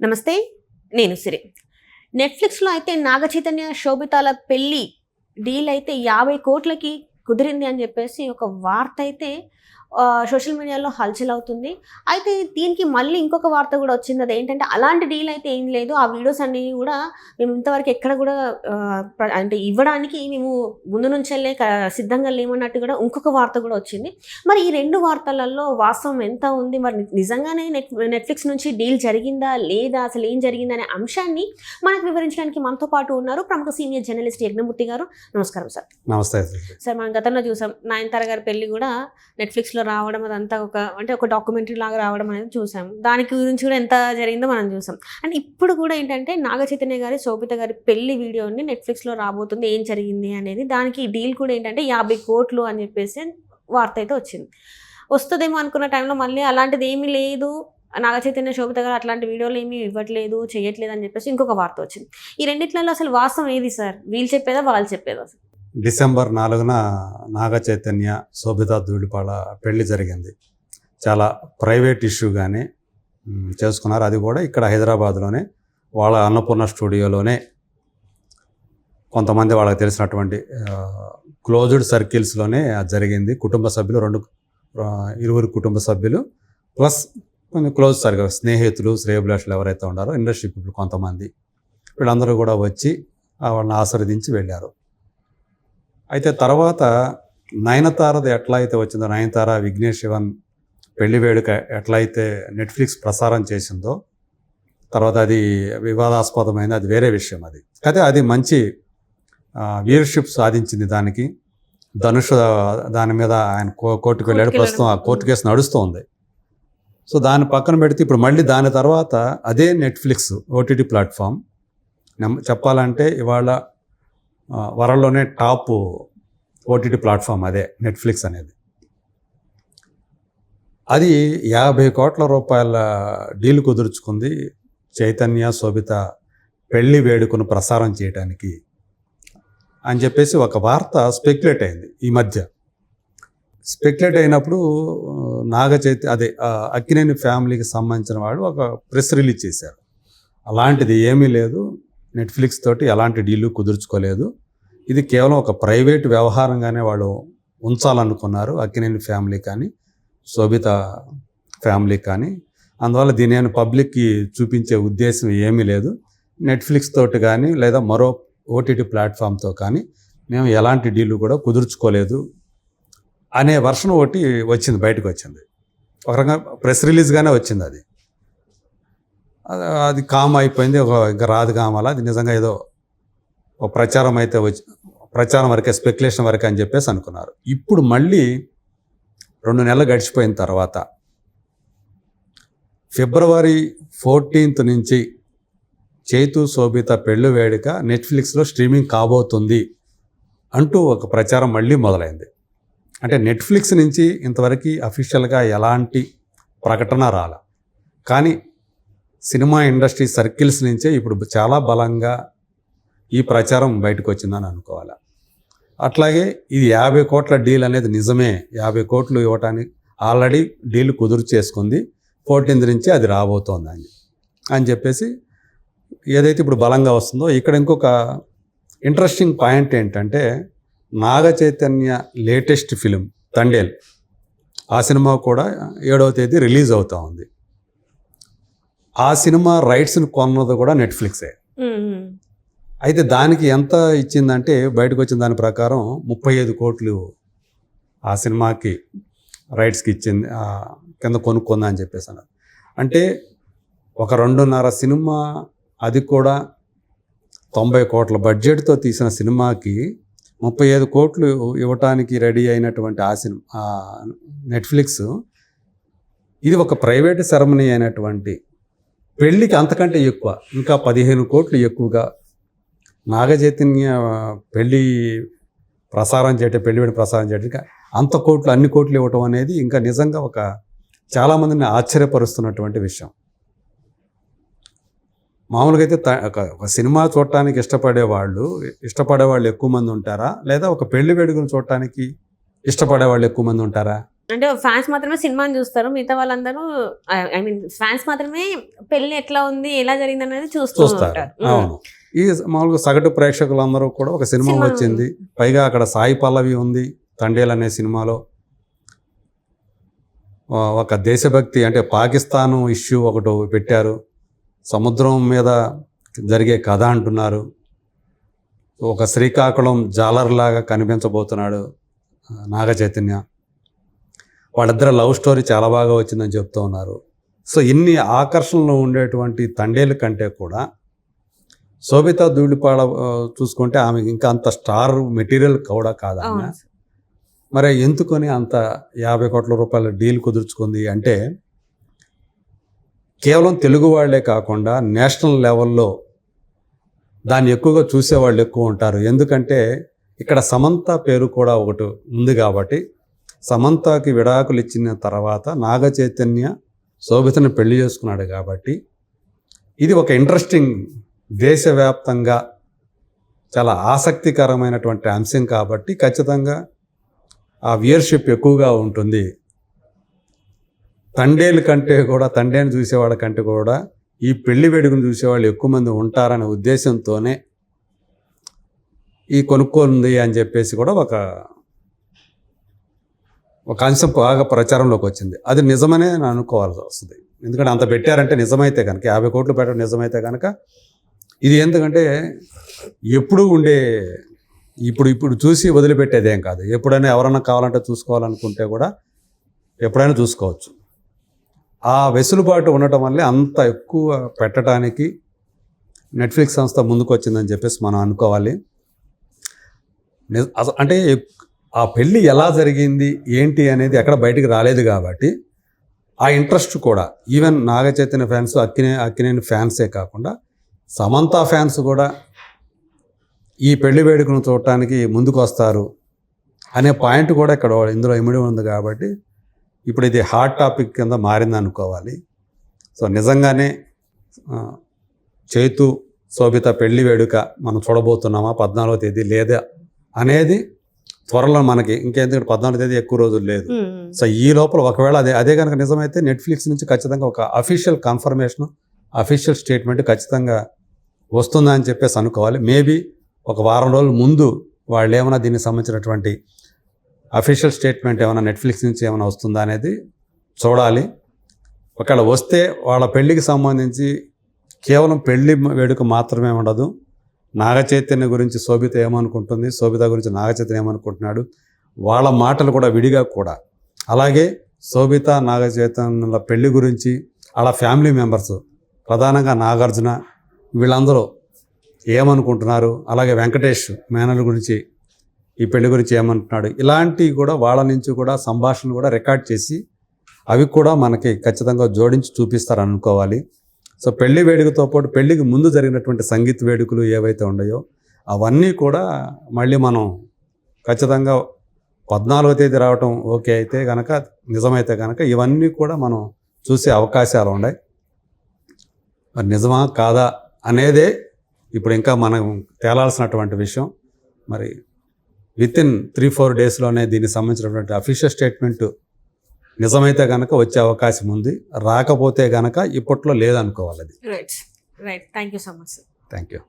నమస్తే నేను సిరి. నెట్ఫ్లిక్స్లో అయితే నాగ చైతన్య శోభితాల పెళ్ళి డీల్ అయితే యాభై కోట్లకి కుదిరింది అని చెప్పేసి ఒక వార్త అయితే సోషల్ మీడియాలో హల్చల్ అవుతుంది. అయితే దీనికి మళ్ళీ ఇంకొక వార్త కూడా వచ్చింది. అది ఏంటంటే అలాంటి డీల్ అయితే ఏం లేదు. ఆ వీడియోస్ అన్ని కూడా మేము ఇంతవరకు ఎక్కడ కూడా అంటే ఇవ్వడానికి మేము ముందు నుంచెల్లే సిద్ధంగా లేమన్నట్టు కూడా ఇంకొక వార్త కూడా వచ్చింది. మరి ఈ రెండు వార్తలలో వాస్తవం ఎంత ఉంది? మరి నిజంగానే నెట్ నెట్ఫ్లిక్స్ నుంచి డీల్ జరిగిందా? లేదా అసలు ఏం జరిగిందా అనే అంశాన్ని మనకు వివరించడానికి మనతో పాటు ఉన్నారు ప్రముఖ సీనియర్ జర్నలిస్ట్ యజ్ఞమూర్తి గారు. నమస్కారం సార్. నమస్తే సార్. మనం గతంలో చూసాం. నయనతార గారి పెళ్ళి కూడా నెట్ఫ్లిక్స్లో రావడం అదంతా ఒక అంటే ఒక డాక్యుమెంటరీ లాగా రావడం అనేది చూసాం దానికి గురించి కూడా ఎంత జరిగిందో మనం చూసాం. అండ్ ఇప్పుడు కూడా ఏంటంటే నాగ చైతన్య గారి శోభిత గారి పెళ్ళి వీడియోని నెట్ఫ్లిక్స్లో రాబోతుంది ఏం జరిగింది అనేది దానికి డీల్ కూడా ఏంటంటే యాభై కోట్లు అని చెప్పేసి వార్త అయితే వచ్చింది. వస్తుందేమో అనుకున్న టైంలో మళ్ళీ అలాంటిది ఏమీ లేదు. నాగ చైతన్య శోభిత గారు అట్లాంటి వీడియోలు ఏమీ ఇవ్వట్లేదు చేయట్లేదు అని చెప్పేసి ఇంకొక వార్త వచ్చింది. ఈ రెండిట్లలో అసలు వాస్తవం ఏది సార్? వీళ్ళు చెప్పేదా వాళ్ళు చెప్పేదా అసలు? డిసెంబర్ నాలుగున నాగ చైతన్య శోభితా ధూళిపాళ పెళ్ళి జరిగింది. చాలా ప్రైవేట్ ఇష్యూగానే కానీ చేసుకున్నారు. అది కూడా ఇక్కడ హైదరాబాద్లోనే వాళ్ళ అన్నపూర్ణ స్టూడియోలోనే కొంతమంది వాళ్ళకి తెలిసినటువంటి క్లోజ్డ్ సర్కిల్స్లోనే అది జరిగింది. కుటుంబ సభ్యులు రెండు ఇరువురు కుటుంబ సభ్యులు ప్లస్ కొంచెం క్లోజ్ సర్కిల్ స్నేహితులు శ్రేయభిలాషులు ఎవరైతే ఉన్నారో ఇండస్ట్రీ పీపుల్ కొంతమంది. వీళ్ళందరూ కూడా వచ్చి వాళ్ళని ఆశీర్వదించి వెళ్ళారు. అయితే తర్వాత నయనతారది ఎట్లా అయితే వచ్చిందో నయనతార విఘ్నేష్ శివన్ పెళ్ళి వేడుక ఎట్లా అయితే నెట్ఫ్లిక్స్ ప్రసారం చేసిందో తర్వాత అది వివాదాస్పదమైంది అది వేరే విషయం అది. అయితే అది మంచి వ్యూయర్షిప్ సాధించింది దానికి. ధనుష్ దాని మీద ఆయన కో- కోర్టుకు వెళ్ళాడు ప్రస్తుతం ఆ. కోర్టు కేసు నడుస్తోంది. సో దాన్ని పక్కన పెడితే ఇప్పుడు మళ్ళీ దాని తర్వాత అదే నెట్ఫ్లిక్స్ ఓటీటీ ప్లాట్ఫామ్. చెప్పాలంటే ఇవాళ వరల్డ్లోనే టాప్ ఓటీటీ ప్లాట్ఫామ్ అదే నెట్ఫ్లిక్స్ అనేది. అది యాభై కోట్ల రూపాయల డీల్ కుదుర్చుకుంది చైతన్య శోభిత పెళ్ళి వేడుకను ప్రసారం చేయడానికి అని చెప్పేసి ఒక వార్త స్పెక్యులేట్ అయింది ఈ మధ్య. స్పెక్యులేట్ అయినప్పుడు నాగ చైత అదే అక్కినేని ఫ్యామిలీకి సంబంధించిన వాడు ఒక ప్రెస్ రిలీజ్ చేశారు. అలాంటిది ఏమీ లేదు. నెట్ఫ్లిక్స్ తోటి ఎలాంటి డీలు కుదుర్చుకోలేదు. ఇది కేవలం ఒక ప్రైవేట్ వ్యవహారంగానే వాళ్ళు ఉంచాలనుకున్నారు. అక్కినేని ఫ్యామిలీ కానీ శోభిత ఫ్యామిలీ కానీ. అందువల్ల దీని పబ్లిక్కి చూపించే ఉద్దేశం ఏమీ లేదు. నెట్ఫ్లిక్స్ తోటి కానీ లేదా మరో ఓటీటీ ప్లాట్ఫామ్తో కానీ మేము ఎలాంటి డీలు కూడా కుదుర్చుకోలేదు. అనే వర్షన్ ఒకటి వచ్చింది బయటకు వచ్చింది ఒక రకంగా ప్రెస్ రిలీజ్గానే వచ్చింది అది. అది- అది కామ్ అయిపోయింది. ఒక ఇంకా రాదు కామాల అది నిజంగా ఏదో ఒక ప్రచారం అయితే వచ్చి ప్రచారం వరకే స్పెక్యులేషన్ వరకే అని చెప్పేసి అనుకున్నారు. ఇప్పుడు మళ్ళీ రెండు నెలలు గడిచిపోయిన తర్వాత ఫిబ్రవరి ఫోర్టీన్త్ నుంచి చేతు శోభిత పెళ్ళు వేడుక నెట్ఫ్లిక్స్లో స్ట్రీమింగ్ కాబోతుంది అంటూ ఒక ప్రచారం మళ్ళీ మొదలైంది. అంటే నెట్ఫ్లిక్స్ నుంచి ఇంతవరకు అఫీషియల్గా ఎలాంటి ప్రకటన రాల. కానీ సినిమా ఇండస్ట్రీ సర్కిల్స్ నుంచే ఇప్పుడు చాలా బలంగా ఈ ప్రచారం బయటకు వచ్చిందని అనుకోవాలి? అట్లాగే ఇది యాభై కోట్ల డీల్ అనేది నిజమే. యాభై కోట్లు ఇవ్వటానికి ఆల్రెడీ డీల్ కుదురు చేసుకుంది. ఫోర్టీన్త్ నుంచి అది రాబోతోంది అని అని చెప్పేసి ఏదైతే ఇప్పుడు బలంగా వస్తుందో ఇక్కడ ఇంకొక ఇంట్రెస్టింగ్ పాయింట్ ఏంటంటే నాగ చైతన్య లేటెస్ట్ ఫిలిం తండేల్ ఆ సినిమా కూడా ఏడవ తేదీ రిలీజ్ అవుతూ ఉంది. ఆ సినిమా రైట్స్ని కొన్నది కూడా నెట్ఫ్లిక్సే. అయితే దానికి ఎంత ఇచ్చిందంటే బయటకు వచ్చిన దాని ప్రకారం ముప్పై ఐదు కోట్లు ఆ సినిమాకి రైట్స్కి ఇచ్చింది కింద కొనుక్కుందా అని చెప్పేసి అన్నారు. అంటే ఒక రెండున్నర సినిమా అది కూడా తొంభై కోట్ల బడ్జెట్తో తీసిన సినిమాకి ముప్పై ఐదు కోట్లు ఇవ్వటానికి రెడీ అయినటువంటి ఆ సినిమా నెట్ఫ్లిక్స్ ఇది ఒక ప్రైవేట్ సెరమనీ అయినటువంటి పెళ్ళికి అంతకంటే ఎక్కువ ఇంకా పదిహేను కోట్లు ఎక్కువగా నాగచైతన్య పెళ్ళి ప్రసారం చేయటం పెళ్ళి వేడి ప్రసారం చేయడానికి అంత కోట్లు అన్ని కోట్లు ఇవ్వటం అనేది ఇంకా నిజంగా ఒక చాలామందిని ఆశ్చర్యపరుస్తున్నటువంటి విషయం. మామూలుగా అయితే త- ఒక ఒక సినిమా చూడటానికి ఇష్టపడే వాళ్ళు ఇష్టపడే వాళ్ళు ఎక్కువ మంది ఉంటారా? లేదా ఒక పెళ్ళి వేడుకను చూడటానికి ఇష్టపడే వాళ్ళు ఎక్కువ మంది ఉంటారా? అంటే ఫ్యాన్స్ మాత్రమే సినిమాని చూస్తారు. మిగతా వాళ్ళందరూ ఐ మీన్ ఫ్యాన్స్ మాత్రమే పెళ్ళి ఎట్లా ఉంది ఎలా జరిగింది అనేది చూస్తూ చూస్తారు. ఉంటారు. అవును. ఈ మామూలుగా సగటు ప్రేక్షకులందరూ కూడా ఒక సినిమా వచ్చింది. పైగా అక్కడ సాయి పల్లవి ఉంది తండేల్ అనే సినిమాలో. ఒక దేశభక్తి అంటే పాకిస్తాన్ ఇష్యూ ఒకటి పెట్టారు. సముద్రం మీద జరిగే కథ అంటున్నారు. ఒక శ్రీకాకుళం జాలర్లాగా కనిపించబోతున్నాడు నాగ చైతన్య వాళ్ళిద్దరు లవ్ స్టోరీ చాలా బాగా వచ్చిందని చెప్తూ ఉన్నారు. సో ఇన్ని ఆకర్షణలు ఉండేటువంటి తండేలు కంటే కూడా శోభిత ధూళిపాడ ఆ, చూసుకుంటే ఆమె ఇంకా అంత స్టార్ మెటీరియల్ కూడా కాదు మరి ఎందుకని అంత యాభై కోట్ల రూపాయల డీల్ కుదుర్చుకుంది అంటే కేవలం తెలుగు వాళ్ళే కాకుండా నేషనల్ లెవెల్లో దాన్ని ఎక్కువగా చూసేవాళ్ళు ఎక్కువ ఉంటారు. ఎందుకంటే ఇక్కడ సమంత పేరు కూడా ఒకటి ఉంది కాబట్టి సమంతకి విడాకులు ఇచ్చిన తర్వాత నాగ చైతన్య శోభితను పెళ్ళి చేసుకున్నాడు కాబట్టి ఇది ఒక ఇంట్రెస్టింగ్ దేశవ్యాప్తంగా చాలా ఆసక్తికరమైనటువంటి అంశం కాబట్టి ఖచ్చితంగా ఆ వ్యూయర్షిప్ ఎక్కువగా ఉంటుంది. తండేలు కంటే కూడా తండేని చూసేవాళ్ళ కంటే కూడా ఈ పెళ్ళి వేడుకను చూసేవాళ్ళు ఎక్కువ మంది ఉంటారనే ఉద్దేశంతోనే ఈ కొనుక్కోంది అని చెప్పేసి కూడా ఒక ఒక అంశం బాగా ప్రచారంలోకి వచ్చింది. అది నిజమనే నేను అనుకోవాల్సి వస్తుంది. ఎందుకంటే అంత పెట్టారంటే నిజమైతే కనుక యాభై కోట్లు పెట్టడం నిజమైతే కనుక ఇది ఎందుకంటే ఎప్పుడు ఉండే ఇప్పుడు ఇప్పుడు చూసి వదిలిపెట్టేదేం కాదు. ఎప్పుడైనా ఎవరన్నా కావాలంటే చూసుకోవాలనుకుంటే కూడా ఎప్పుడైనా చూసుకోవచ్చు. ఆ వెసులుబాటు ఉండటం వల్లే అంత ఎక్కువ పెట్టడానికి నెట్ఫ్లిక్స్ సంస్థ ముందుకు వచ్చిందని చెప్పేసి మనం అనుకోవాలి. అస- అంటే ఆ పెళ్ళి ఎలా జరిగింది ఏంటి అనేది ఎక్కడ బయటికి రాలేదు కాబట్టి ఆ ఇంట్రెస్ట్ కూడా ఈవెన్ నాగ చైతన్య ఫ్యాన్స్ అక్కినే అక్కినేని ఫ్యాన్సే కాకుండా సమంత ఫ్యాన్స్ కూడా ఈ పెళ్ళి వేడుకను చూడటానికి ముందుకు వస్తారు అనే పాయింట్ కూడా ఇక్కడ ఇందులో ఇమిడి ఉంది కాబట్టి ఇప్పుడు ఇది హాట్ టాపిక్ కింద మారింది అనుకోవాలి. సో నిజంగానే చేతు చైతు శోభిత పెళ్ళి వేడుక మనం చూడబోతున్నామా పద్నాలుగో తేదీ లేదా అనేది త్వరలో మనకి ఇంకెందుకంటే పద్నాలుగో తేదీ ఎక్కువ రోజులు లేదు. సో ఈ లోపల ఒకవేళ అదే అదే కనుక నిజమైతే నెట్ఫ్లిక్స్ నుంచి ఖచ్చితంగా ఒక అఫీషియల్ కన్ఫర్మేషన్ అఫీషియల్ స్టేట్మెంట్ ఖచ్చితంగా వస్తుందని చెప్పేసి అనుకోవాలి. మేబీ ఒక వారం రోజుల ముందు వాళ్ళు ఏమైనా దీనికి సంబంధించినటువంటి అఫీషియల్ స్టేట్మెంట్ ఏమైనా నెట్ఫ్లిక్స్ నుంచి ఏమైనా వస్తుందా అనేది చూడాలి. ఒకవేళ వస్తే వాళ్ళ పెళ్ళికి సంబంధించి కేవలం పెళ్ళి వేడుక మాత్రమే ఉండదు. నాగచైతన్య గురించి శోభిత ఏమనుకుంటుంది? శోభిత గురించి నాగచైతన్య ఏమనుకుంటున్నాడు? వాళ్ళ మాటలు కూడా విడిగా కూడా. అలాగే శోభిత నాగచైతన్యుల పెళ్ళి గురించి వాళ్ళ ఫ్యామిలీ మెంబర్స్ ప్రధానంగా నాగార్జున వీళ్ళందరూ ఏమనుకుంటున్నారు? అలాగే వెంకటేష్ మేనల గురించి ఈ పెళ్ళి గురించి ఏమంటున్నాడు? ఇలాంటివి కూడా వాళ్ళ నుంచి కూడా సంభాషణలు కూడా రికార్డ్ చేసి అవి కూడా మనకి ఖచ్చితంగా జోడించి చూపిస్తారు అనుకోవాలి సో పెళ్ళి వేడుకతో పాటు పెళ్ళికి ముందు జరిగినటువంటి సంగీత వేడుకలు ఏవైతే ఉన్నాయో అవన్నీ కూడా మళ్ళీ మనం ఖచ్చితంగా పద్నాలుగో తేదీ రావటం ఓకే అయితే కనుక నిజమైతే కనుక ఇవన్నీ కూడా మనం చూసే అవకాశాలు ఉన్నాయి. మరి నిజమా కాదా అనేదే ఇప్పుడు ఇంకా మనం తేలాల్సినటువంటి విషయం. మరి విత్ ఇన్ త్రీ ఫోర్ డేస్లోనే దీనికి సంబంధించినటువంటి అఫీషియల్ స్టేట్మెంట్ నిజమైతే కనుక వచ్చే అవకాశం ఉంది. రాకపోతే కనుక ఇప్పట్లో లేదనుకోవాలి అది. Right right thank you so much thank you